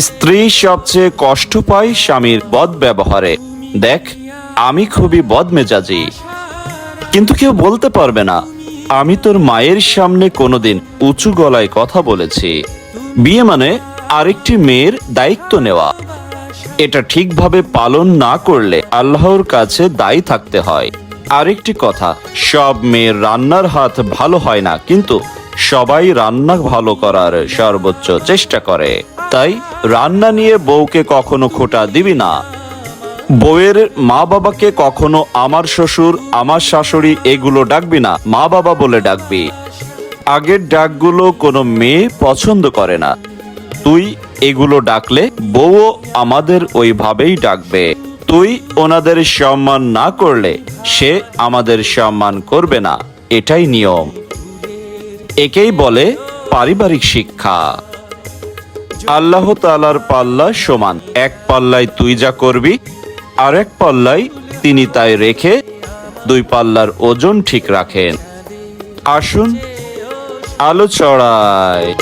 স্ত্রী সবচেয়ে কষ্ট পায় স্বামীর বদ ব্যবহারে। দেখ, আমি খুবই বদমেজাজি। কিন্তু কেউ বলতে পারবে না, আমি তোর মায়ের সামনে কোনোদিন উঁচু গলায় কথা বলেছি। বিয়ে মানে আরেকটি মেয়ের দায়িত্ব নেওয়া। এটা ঠিকভাবে পালন না করলে আল্লাহর কাছে দায়ী থাকতে হয়। আরেকটি কথা, সব মেয়ের রান্নার হাত ভালো হয় না, কিন্তু সবাই রান্না ভালো করার সর্বোচ্চ চেষ্টা করে। তাই রান্না নিয়ে বউকে কখনো খোটা দিবি না। বউয়ের মা বাবাকে কখনো আমার শ্বশুর, আমার শাশুড়ি এগুলো ডাকবি না, মা বাবা বলে ডাকবি। আগের ডাকগুলো কোনো মেয়ে পছন্দ করে না। তুই এগুলো ডাকলে বউও আমাদের ওইভাবেই ডাকবে। তুই ওনাদের সম্মান না করলে সে আমাদের সম্মান করবে না। এটাই নিয়ম। একেই বলে পারিবারিক শিক্ষা। আল্লাহ তালার পাল্লা সমান। এক পাল্লায় তুই যা করবি আর এক পাল্লায় তিনি তাই রেখে দুই পাল্লার ওজন ঠিক রাখেন। আসুন আলো চড়ায়